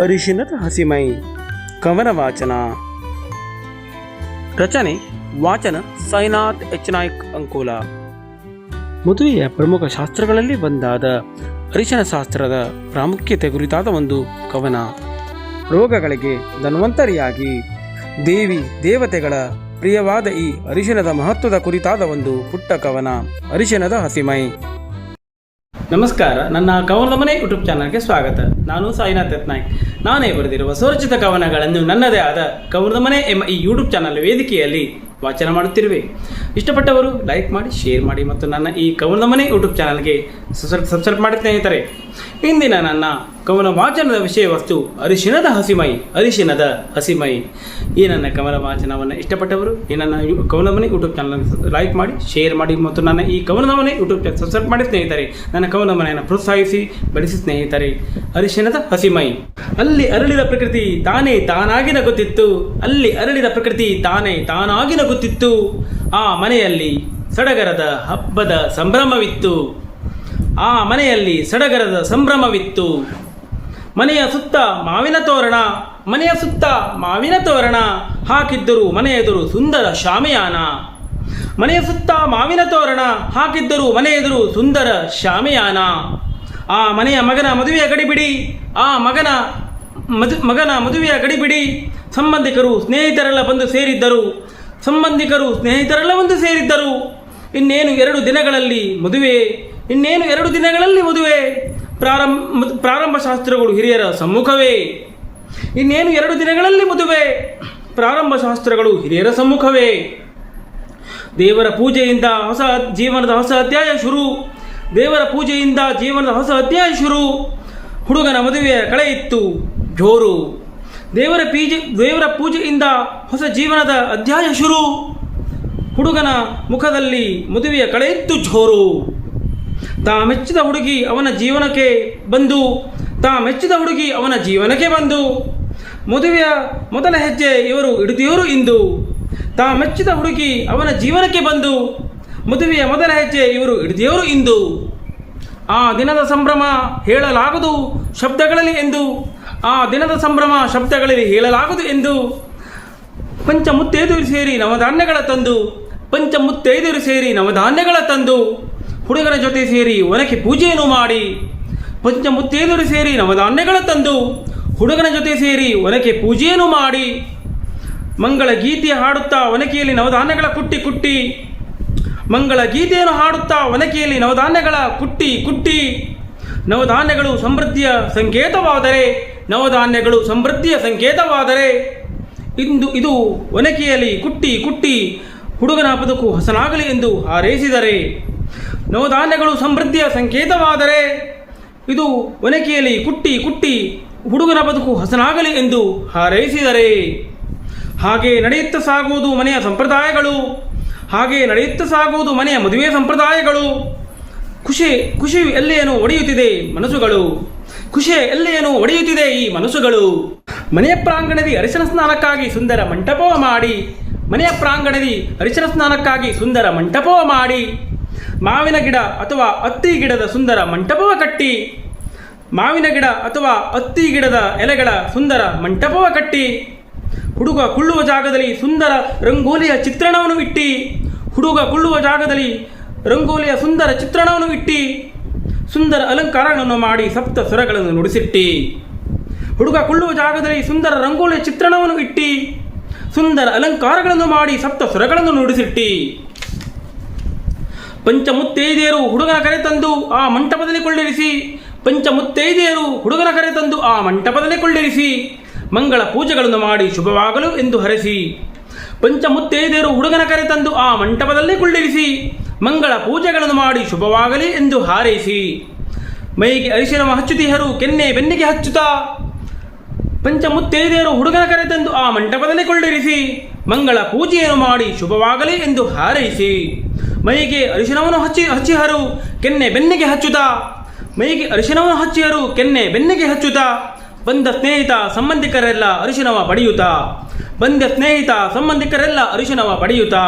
ಅರಿಶಿನದ ಹಸಿಮೈ ಕವನ ವಾಚನ. ರಚನೆ ವಾಚನ ಸೈನಾಥ್ ಎಚ್ ನಾಯ್ಕ್ ಅಂಕೋಲ. ಮದುವೆಯ ಪ್ರಮುಖ ಶಾಸ್ತ್ರಗಳಲ್ಲಿ ಒಂದಾದ ಅರಿಶಿನ ಶಾಸ್ತ್ರದ ಪ್ರಾಮುಖ್ಯತೆ ಕುರಿತಾದ ಒಂದು ಕವನ. ರೋಗಗಳಿಗೆ ಧನ್ವಂತರಿಯಾಗಿ ದೇವಿ ದೇವತೆಗಳ ಪ್ರಿಯವಾದ ಈ ಅರಿಶಿನದ ಮಹತ್ವದ ಕುರಿತಾದ ಒಂದು ಪುಟ್ಟ ಕವನ, ಅರಿಶಿನದ ಹಸಿಮೈ. ನಮಸ್ಕಾರ, ನನ್ನ ಕವನದ ಮನೆ ಯೂಟ್ಯೂಬ್ ಚಾನಲ್ಗೆ ಸ್ವಾಗತ. ನಾನು ಸಾಯಿನಾಥ್ ರತ್ನಾಯಕ್ ನಾನೇ ಬರೆದಿರುವ ಸ್ವರಚಿತ ಕವನಗಳನ್ನು ನನ್ನದೇ ಆದ ಕವನದ ಮನೆ ಎಂಬ ಈ ಯೂಟ್ಯೂಬ್ ಚಾನಲ್ ವೇದಿಕೆಯಲ್ಲಿ ವಾಚನ ಮಾಡುತ್ತಿರುವೆ. ಇಷ್ಟಪಟ್ಟವರು ಲೈಕ್ ಮಾಡಿ, ಶೇರ್ ಮಾಡಿ ಮತ್ತು ನನ್ನ ಈ ಕವನದ ಮನೆ ಯೂಟ್ಯೂಬ್ ಚಾನಲ್ಗೆ ಸಬ್ಸ್ಕ್ರೈಬ್ ಮಾಡಿ ಸ್ನೇಹಿತರೆ. ಇಂದಿನ ನನ್ನ ಕವನ ವಾಚನದ ವಿಷಯ ವಸ್ತು ಅರಿಶಿಣದ ಹಸಿಮೈ ಅರಿಶಿಣದ ಹಸಿಮೈ. ಈ ನನ್ನ ಕವನ ವಾಚನವನ್ನು ಇಷ್ಟಪಟ್ಟವರು, ಈ ನನ್ನ ಕವನವನ್ನೇ ಯೂಟ್ಯೂಬ್ ಚಾನಲ್ ಲೈಕ್ ಮಾಡಿ ಶೇರ್ ಮಾಡಿ ಮತ್ತು ನನ್ನ ಈ ಕವನವನ್ನೇ ಯೂಟ್ಯೂಬ್ ಚಾನಲ್ ಸಬ್ಸ್ಕ್ರೈಬ್ ಮಾಡಿ ಸ್ನೇಹಿತರೆ. ನನ್ನ ಕವನ ಮನೆಯನ್ನು ಪ್ರೋತ್ಸಾಹಿಸಿ, ಬೆಳೆಸಿ ಸ್ನೇಹಿತರೆ. ಅರಿಶಿಣದ ಹಸಿಮೈ. ಅಲ್ಲಿ ಅರಳಿದ ಪ್ರಕೃತಿ ತಾನೇ ತಾನಾಗಿ ನಗುತ್ತಿತ್ತು. ಅಲ್ಲಿ ಅರಳಿದ ಪ್ರಕೃತಿ ತಾನೇ ತಾನಾಗಿ ನಗುತ್ತಿತ್ತು. ಆ ಮನೆಯಲ್ಲಿ ಸಡಗರದ ಹಬ್ಬದ ಸಂಭ್ರಮವಿತ್ತು. ಆ ಮನೆಯಲ್ಲಿ ಸಡಗರದ ಸಂಭ್ರಮವಿತ್ತು. ಮನೆಯ ಸುತ್ತ ಮಾವಿನ ತೋರಣ, ಮನೆಯ ಸುತ್ತ ಮಾವಿನ ತೋರಣ ಹಾಕಿದ್ದರು ಮನೆಯೆದುರು ಸುಂದರ ಶಾಮಿಯಾನ ಮನೆಯ ಸುತ್ತ ಮಾವಿನ ತೋರಣ ಹಾಕಿದ್ದರು ಮನೆ ಎದುರು ಸುಂದರ ಶಾಮಿಯಾನ ಆ ಮನೆಯ ಮಗನ ಮದುವೆಯ ಗಡಿಬಿಡಿ, ಆ ಮಗನ ಮದು, ಮಗನ ಮದುವೆಯ ಗಡಿಬಿಡಿ, ಸಂಬಂಧಿಕರು ಸ್ನೇಹಿತರೆಲ್ಲ ಬಂದು ಸೇರಿದ್ದರು. ಸಂಬಂಧಿಕರು ಸ್ನೇಹಿತರೆಲ್ಲ ಬಂದು ಸೇರಿದ್ದರು. ಇನ್ನೇನು ಎರಡು ದಿನಗಳಲ್ಲಿ ಮದುವೆ ಇನ್ನೇನು ಎರಡು ದಿನಗಳಲ್ಲಿ ಮದುವೆ? ಪ್ರಾರಂಭ ಪ್ರಾರಂಭ ಶಾಸ್ತ್ರಗಳು ಹಿರಿಯರ ಸಮ್ಮುಖವೇ. ಇನ್ನೇನು ಎರಡು ದಿನಗಳಲ್ಲಿ ಮದುವೆ? ಪ್ರಾರಂಭ ಶಾಸ್ತ್ರಗಳು ಹಿರಿಯರ ಸಮ್ಮುಖವೇ. ದೇವರ ಪೂಜೆಯಿಂದ ಹೊಸ ಜೀವನದ ಹೊಸ ಅಧ್ಯಾಯ ಶುರು. ದೇವರ ಪೂಜೆಯಿಂದ ಜೀವನದ ಹೊಸ ಅಧ್ಯಾಯ ಶುರು. ಹುಡುಗನ ಮದುವೆಯ ಕಳೆ ಇತ್ತು, ಜೋರು. ದೇವರ ಪೀಜೆ, ದೇವರ ಪೂಜೆಯಿಂದ ಹೊಸ ಜೀವನದ ಅಧ್ಯಾಯ ಶುರು. ಹುಡುಗನ ಮುಖದಲ್ಲಿ ಮದುವೆಯ ಕಳೆ ಇತ್ತು, ಜೋರು. ತಾ ಮೆಚ್ಚಿದ ಹುಡುಗಿ ಅವನ ಜೀವನಕ್ಕೆ ಬಂದು ತಾ ಮೆಚ್ಚಿದ ಹುಡುಗಿ ಅವನ ಜೀವನಕ್ಕೆ ಬಂದು. ಮದುವೆಯ ಮೊದಲ ಹೆಜ್ಜೆ ಇವರು ಹಿಡಿದಿಯವರು ಇಂದು. ತಾ ಮೆಚ್ಚಿದ ಹುಡುಗಿ ಅವನ ಜೀವನಕ್ಕೆ ಬಂದು, ಮದುವೆಯ ಮೊದಲ ಹೆಜ್ಜೆ ಇವರು ಹಿಡಿದಿಯವರು ಇಂದು. ಆ ದಿನದ ಸಂಭ್ರಮ ಹೇಳಲಾಗದು ಶಬ್ದಗಳಲ್ಲಿ ಎಂದು. ಆ ದಿನದ ಸಂಭ್ರಮ ಶಬ್ದಗಳಲ್ಲಿ ಹೇಳಲಾಗದು ಎಂದು. ಪಂಚಮುತ್ತೈದರು ಸೇರಿ ನವಧಾನ್ಯಗಳ ತಂದು, ಪಂಚಮುತ್ತೈದರು ಸೇರಿ ನವಧಾನ್ಯಗಳ ತಂದು. ಹುಡುಗನ ಜೊತೆ ಸೇರಿ ಒನಕೆ ಪೂಜೆಯನ್ನು ಮಾಡಿ, ಪಂಚಮುತ್ತೈದರು ಸೇರಿ ನವಧಾನ್ಯಗಳ ತಂದು, ಹುಡುಗನ ಜೊತೆ ಸೇರಿ ಒನಕೆ ಪೂಜೆಯನ್ನು ಮಾಡಿ, ಮಂಗಳ ಗೀತೆ ಹಾಡುತ್ತಾ ಒನಕೆಯಲ್ಲಿ ನವಧಾನ್ಯಗಳ ಕುಟ್ಟಿ ಕುಟ್ಟಿ, ಮಂಗಳ ಗೀತೆಯನ್ನು ಹಾಡುತ್ತಾ ಒನಕೆಯಲ್ಲಿ ನವಧಾನ್ಯಗಳ ಕುಟ್ಟಿ ಕುಟ್ಟಿ ನವಧಾನ್ಯಗಳು ಸಮೃದ್ಧಿಯ ಸಂಕೇತವಾದರೆ ನವಧಾನ್ಯಗಳು ಸಮೃದ್ಧಿಯ ಸಂಕೇತವಾದರೆ, ಇಂದು ಇದು ಒನಕೆಯಲ್ಲಿ ಕುಟ್ಟಿ ಕುಟ್ಟಿ ಹುಡುಗನ ಬದುಕು ಹಸನಾಗಲಿ ಎಂದು ಹಾರೈಸಿದರೆ. ನವಧಾನ್ಯಗಳು ಸಮೃದ್ಧಿಯ ಸಂಕೇತವಾದರೆ ಇದು ಒನಕೆಯಲ್ಲಿ ಕುಟ್ಟಿ ಕುಟ್ಟಿ ಹುಡುಗನ ಬದುಕು ಹಸನಾಗಲಿ ಎಂದು ಹಾರೈಸಿದರೆ. ಹಾಗೆ ನಡೆಯುತ್ತಾ ಸಾಗುವುದು ಮನೆಯ ಸಂಪ್ರದಾಯಗಳು, ಹಾಗೆ ನಡೆಯುತ್ತಾ ಸಾಗುವುದು ಮನೆಯ ಮದುವೆ ಸಂಪ್ರದಾಯಗಳು. ಖುಷಿ ಖುಷಿ ಎಲ್ಲೆಯನ್ನು ಒಡೆಯುತ್ತಿದೆ ಮನಸ್ಸುಗಳು. ಖುಷಿ ಎಲ್ಲೆಯನ್ನು ಒಡೆಯುತ್ತಿದೆ ಈ ಮನಸ್ಸುಗಳು. ಮನೆಯ ಪ್ರಾಂಗಣದಿ ಅರಿಶಿನ ಸ್ನಾನಕ್ಕಾಗಿ ಸುಂದರ ಮಂಟಪವ ಮಾಡಿ, ಮನೆಯ ಪ್ರಾಂಗಣದಿ ಅರಿಶಿನ ಸ್ನಾನಕ್ಕಾಗಿ ಸುಂದರ ಮಂಟಪವ ಮಾಡಿ ಮಾವಿನ ಗಿಡ ಅಥವಾ ಅತ್ತಿ ಗಿಡದ ಸುಂದರ ಮಂಟಪವ ಕಟ್ಟಿ. ಮಾವಿನ ಗಿಡ ಅಥವಾ ಅತ್ತಿ ಗಿಡದ ಎಲೆಗಳ ಸುಂದರ ಮಂಟಪವ ಕಟ್ಟಿ. ಹುಡುಗ ಕುಳ್ಳುವ ಜಾಗದಲ್ಲಿ ಸುಂದರ ರಂಗೋಲಿಯ ಚಿತ್ರಣವನ್ನು ಇಟ್ಟಿ. ಹುಡುಗ ಕುಳ್ಳುವ ಜಾಗದಲ್ಲಿ ರಂಗೋಲಿಯ ಸುಂದರ ಚಿತ್ರಣವನ್ನು ಇಟ್ಟಿ. ಸುಂದರ ಅಲಂಕಾರಗಳನ್ನು ಮಾಡಿ ಸಪ್ತ ಸ್ವರಗಳನ್ನು ನುಡಿಸಿಟ್ಟಿ. ಹುಡುಗ ಕುಳ್ಳುವ ಜಾಗದಲ್ಲಿ ಸುಂದರ ರಂಗೋಲಿಯ ಚಿತ್ರಣವನ್ನು ಇಟ್ಟಿ. ಸುಂದರ ಅಲಂಕಾರಗಳನ್ನು ಮಾಡಿ ಸಪ್ತ ಸ್ವರಗಳನ್ನು ನುಡಿಸಿಟ್ಟಿ. ಪಂಚಮುತ್ತೈದೆಯರು ಹುಡುಗನ ಕರೆ ತಂದು ಆ ಮಂಟಪದಲ್ಲಿ ಕೊಳ್ಳಿರಿಸಿ. ಪಂಚಮುತ್ತೈದೆಯರು ಹುಡುಗನ ಕರೆ ತಂದು ಆ ಮಂಟಪದಲ್ಲಿ ಕೊಳ್ಳಿರಿಸಿ. ಮಂಗಳ ಪೂಜೆಗಳನ್ನು ಮಾಡಿ ಶುಭವಾಗಲು ಎಂದು ಹರಸಿ. ಪಂಚಮುತ್ತೈದೆಯರು ಹುಡುಗನ ಕರೆ ತಂದು ಆ ಮಂಟಪದಲ್ಲಿ ಕೊಳ್ಳಿರಿಸಿ. ಮಂಗಳ ಪೂಜೆಗಳನ್ನು ಮಾಡಿ ಶುಭವಾಗಲಿ ಎಂದು ಹಾರೈಸಿ. ಮೈಗೆ ಅರಿಶಿನ ಹಚ್ಚುತಿಹರು ಕೆನ್ನೆ ಬೆನ್ನಿಗೆ ಹಚ್ಚುತ್ತಾ. ಪಂಚಮುತ್ತೈದೆಯರು ಹುಡುಗನ ಕರೆ ತಂದು ಆ ಮಂಟಪದಲ್ಲಿ ಕೊಳ್ಳಿರಿಸಿ. ಮಂಗಳ ಪೂಜೆಯನ್ನು ಮಾಡಿ ಶುಭವಾಗಲಿ ಎಂದು ಹಾರೈಸಿ. ಮೈಗೆ ಅರಿಶಿನವನ್ನು ಹಚ್ಚಿ ಹಚ್ಚಿಹರು, ಕೆನ್ನೆ ಬೆನ್ನಿಗೆ ಹಚ್ಚುತ್ತಾ ಮೈಗೆ ಅರಿಶಿನವನ್ನು ಹಚ್ಚಿಹರು, ಕೆನ್ನೆ ಬೆನ್ನಿಗೆ ಹಚ್ಚುತ್ತಾ ಬಂದ ಸ್ನೇಹಿತ, ಸಂಬಂಧಿಕರೆಲ್ಲ ಅರಿಶಿನವ ಪಡೆಯುತ್ತಾ ಬಂದ ಸ್ನೇಹಿತ, ಸಂಬಂಧಿಕರೆಲ್ಲ ಅರಿಶಿನವ ಪಡೆಯುತ್ತಾ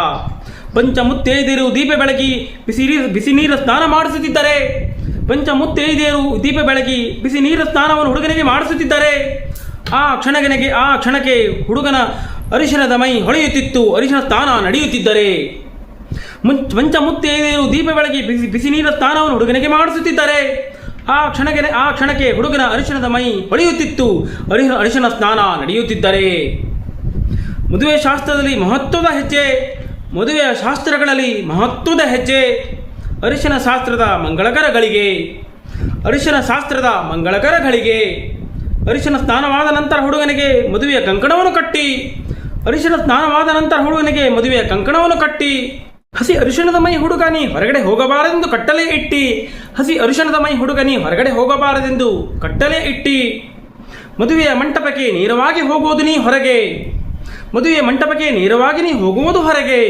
ಪಂಚಮುತ್ತೈದಿರು ದೀಪ ಬೆಳಗಿ ಬಿಸಿ ನೀರು ಬಿಸಿ ನೀರು ಸ್ನಾನ ಮಾಡಿಸುತ್ತಿದ್ದರೆ. ಪಂಚ ಮುತ್ತೈದೆಯರು ದೀಪ ಬೆಳಗಿ ಬಿಸಿ ನೀರ ಸ್ನಾನವನ್ನು ಹುಡುಗನಿಗೆ ಮಾಡಿಸುತ್ತಿದ್ದಾರೆ. ಆ ಕ್ಷಣಗನಿಗೆ, ಆ ಕ್ಷಣಕ್ಕೆ ಹುಡುಗನ ಅರಿಶಿಣದ ಮೈ ಹೊಳೆಯುತ್ತಿತ್ತು. ಅರಿಶಿಣ ಸ್ನಾನ ನಡೆಯುತ್ತಿದ್ದರೆ. ಮುಂ ಮಂಚ ಮುತ್ತೈದೆಯರು ದೀಪ ಬೆಳಗಿ ಬಿಸಿ ಬಿಸಿ ನೀರ ಸ್ನಾನವನ್ನು ಹುಡುಗನಿಗೆ ಮಾಡಿಸುತ್ತಿದ್ದಾರೆ. ಆ ಕ್ಷಣಕ್ಕೆ ಆ ಕ್ಷಣಕ್ಕೆ ಹುಡುಗನ ಅರಿಶಿಣದ ಮೈ ಹೊಳೆಯುತ್ತಿತ್ತು. ಅರಿಶ ಅರಿಶಿಣ ಸ್ನಾನ ನಡೆಯುತ್ತಿದ್ದರೆ. ಮದುವೆ ಶಾಸ್ತ್ರದಲ್ಲಿ ಮಹತ್ವದ ಹೆಜ್ಜೆ. ಮದುವೆಯ ಶಾಸ್ತ್ರಗಳಲ್ಲಿ ಮಹತ್ವದ ಹೆಜ್ಜೆ. ಅರಿಶಿನ ಶಾಸ್ತ್ರದ ಮಂಗಳಕರಗಳಿಗೆ. ಅರಿಶಿನ ಶಾಸ್ತ್ರದ ಮಂಗಳಕರಗಳಿಗೆ. ಅರಿಶಿನ ಸ್ನಾನವಾದ ನಂತರ ಹುಡುಗನಿಗೆ ಮದುವೆಯ ಕಂಕಣವನ್ನು ಕಟ್ಟಿ. ಅರಿಶಿನ ಸ್ನಾನವಾದ ನಂತರ ಹುಡುಗನಿಗೆ ಮದುವೆಯ ಕಂಕಣವನ್ನು ಕಟ್ಟಿ. ಹಸಿ ಅರಿಶಿಣದ ಮೈ ಹುಡುಗನಿ ಹೊರಗಡೆ ಹೋಗಬಾರದೆಂದು ಕಟ್ಟಲೆ ಇಟ್ಟಿ. ಹಸಿ ಅರಿಶಿಣದ ಮೈ ಹುಡುಗನಿ ಹೊರಗಡೆ ಹೋಗಬಾರದೆಂದು ಕಟ್ಟಲೆ ಇಟ್ಟಿ. ಮದುವೆಯ ಮಂಟಪಕ್ಕೆ ನೇರವಾಗಿ ಹೋಗುವುದು ನೀ ಹೊರಗೆ. ಮದುವೆಯ ಮಂಟಪಕ್ಕೆ ನೇರವಾಗಿ ನೀ ಹೋಗುವುದು ಹೊರಗೆ.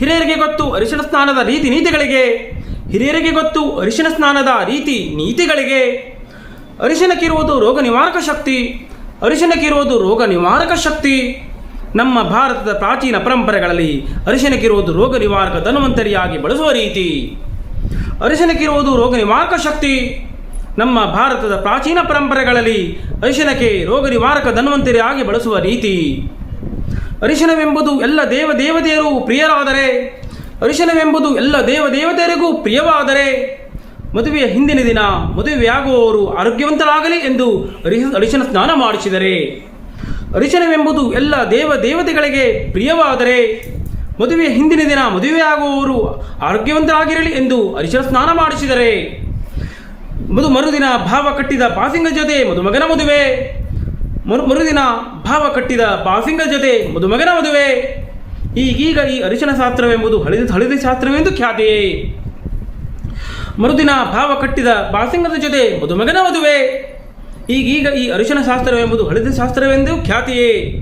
ಹಿರಿಯರಿಗೆ ಗೊತ್ತು ಅರಿಶಿಣ ಸ್ನಾನದ ರೀತಿ ನೀತಿಗಳಿಗೆ. ಹಿರಿಯರಿಗೆ ಗೊತ್ತು ಅರಿಶಿಣ ಸ್ನಾನದ ರೀತಿ ನೀತಿಗಳಿಗೆ. ಅರಿಶಿಣಕ್ಕಿರುವುದು ರೋಗ ನಿವಾರಕ ಶಕ್ತಿ. ಅರಿಶಿಣಕ್ಕಿರುವುದು ರೋಗ ನಿವಾರಕ ಶಕ್ತಿ. ನಮ್ಮ ಭಾರತದ ಪ್ರಾಚೀನ ಪರಂಪರೆಗಳಲ್ಲಿ ಅರಿಶಿನಕ್ಕಿರುವುದು ರೋಗ ನಿವಾರಕ ಧನ್ವಂತರಿಯಾಗಿ ಬಳಸುವ ರೀತಿ. ಅರಿಶಿನಕ್ಕಿರುವುದು ರೋಗ ನಿವಾರಕ ಶಕ್ತಿ. ನಮ್ಮ ಭಾರತದ ಪ್ರಾಚೀನ ಪರಂಪರೆಗಳಲ್ಲಿ ಅರಿಶಿನಕ್ಕೆ ರೋಗ ನಿವಾರಕ ಧನ್ವಂತರಿಯಾಗಿ ಬಳಸುವ ರೀತಿ. ಅರಿಶಿನವೆಂಬುದು ಎಲ್ಲ ದೇವ ದೇವತೆಯರು ಪ್ರಿಯರಾದರೆ, ಅರಿಶಿನವೆಂಬುದು ಎಲ್ಲ ದೇವ ದೇವತೆಯರಿಗೂ ಪ್ರಿಯವಾದರೆ, ಮದುವೆಯ ಹಿಂದಿನ ದಿನ ಮದುವೆಯಾಗುವವರು ಆರೋಗ್ಯವಂತರಾಗಲಿ ಎಂದು ಅರಿಶಿನ ಸ್ನಾನ ಮಾಡಿಸಿದರೆ. ಅರಿಶಿಣವೆಂಬುದು ಎಲ್ಲ ದೇವ ದೇವತೆಗಳಿಗೆ ಪ್ರಿಯವಾದರೆ ಮದುವೆಯ ಹಿಂದಿನ ದಿನ ಮದುವೆಯಾಗುವವರು ಆರೋಗ್ಯವಂತರಾಗಿರಲಿ ಎಂದು ಅರಿಶನ ಸ್ನಾನ ಮಾಡಿಸಿದರೆ. ಮದು ಮರುದಿನ ಭಾವ ಕಟ್ಟಿದ ಪಾಸಿಂಗ ಜೊತೆ ಮದುಮಗನ ಮದುವೆ. ಮರು ಮರುದಿನ ಭಾವ ಕಟ್ಟಿದ ಪಾಸಿಂಗ ಜೊತೆ ಮದುಮಗನ ಮದುವೆ. ಈಗೀಗ ಈ ಅರಿಶನ ಶಾಸ್ತ್ರವೆಂಬುದು ಹಳಿದ ಹಳಿದ ಶಾಸ್ತ್ರವೆಂದು ಖ್ಯಾತಿಯೇ ಮರುದಿನ ಭಾವ ಕಟ್ಟಿದ ಬಾಸಿಂಗದ ಜೊತೆ ಮದುಮಗನ ಮದುವೆ. ಈಗೀಗ ಈ ಅರಿಶಿನ ಶಾಸ್ತ್ರವೆಂಬುದು ಹಳದಿ ಶಾಸ್ತ್ರವೆಂದು ಖ್ಯಾತಿಯೇ.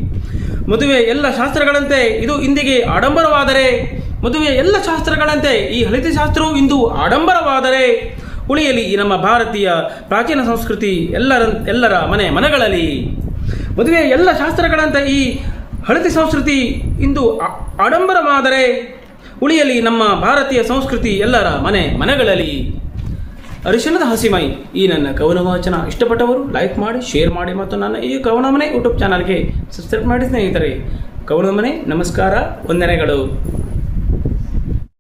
ಮದುವೆ ಎಲ್ಲ ಶಾಸ್ತ್ರಗಳಂತೆ ಇದು ಇಂದಿಗೆ ಆಡಂಬರವಾದರೆ, ಮದುವೆ ಎಲ್ಲ ಶಾಸ್ತ್ರಗಳಂತೆ ಈ ಹಳದಿ ಶಾಸ್ತ್ರವು ಇಂದು ಆಡಂಬರವಾದರೆ. ಉಳಿಯಲಿ ಈ ನಮ್ಮ ಭಾರತೀಯ ಪ್ರಾಚೀನ ಸಂಸ್ಕೃತಿ ಎಲ್ಲರ ಎಲ್ಲರ ಮನೆ ಮನಗಳಲ್ಲಿ. ಮದುವೆ ಎಲ್ಲ ಶಾಸ್ತ್ರಗಳಂತೆ ಈ ಹಳದಿ ಸಂಸ್ಕೃತಿ ಇಂದು ಆಡಂಬರವಾದರೆ, ಉಳಿಯಲಿ ನಮ್ಮ ಭಾರತೀಯ ಸಂಸ್ಕೃತಿ ಎಲ್ಲರ ಮನೆ ಮನೆಗಳಲ್ಲಿ. ಅರಿಶಿಣದ ಹಸಿಮೈ ಈ ನನ್ನ ಕವನ ವಾಚನ ಇಷ್ಟಪಟ್ಟವರು ಲೈಕ್ ಮಾಡಿ ಶೇರ್ ಮಾಡಿ ಮತ್ತು ನನ್ನ ಈ ಕವನ ಮನೆ ಯೂಟ್ಯೂಬ್ ಚಾನಲ್ಗೆ ಸಬ್ಸ್ಕ್ರೈಬ್ ಮಾಡಿ ಸ್ನೇಹಿತರೆ. ಕವನ ಮನೆ ನಮಸ್ಕಾರ, ವಂದನೆಗಳು.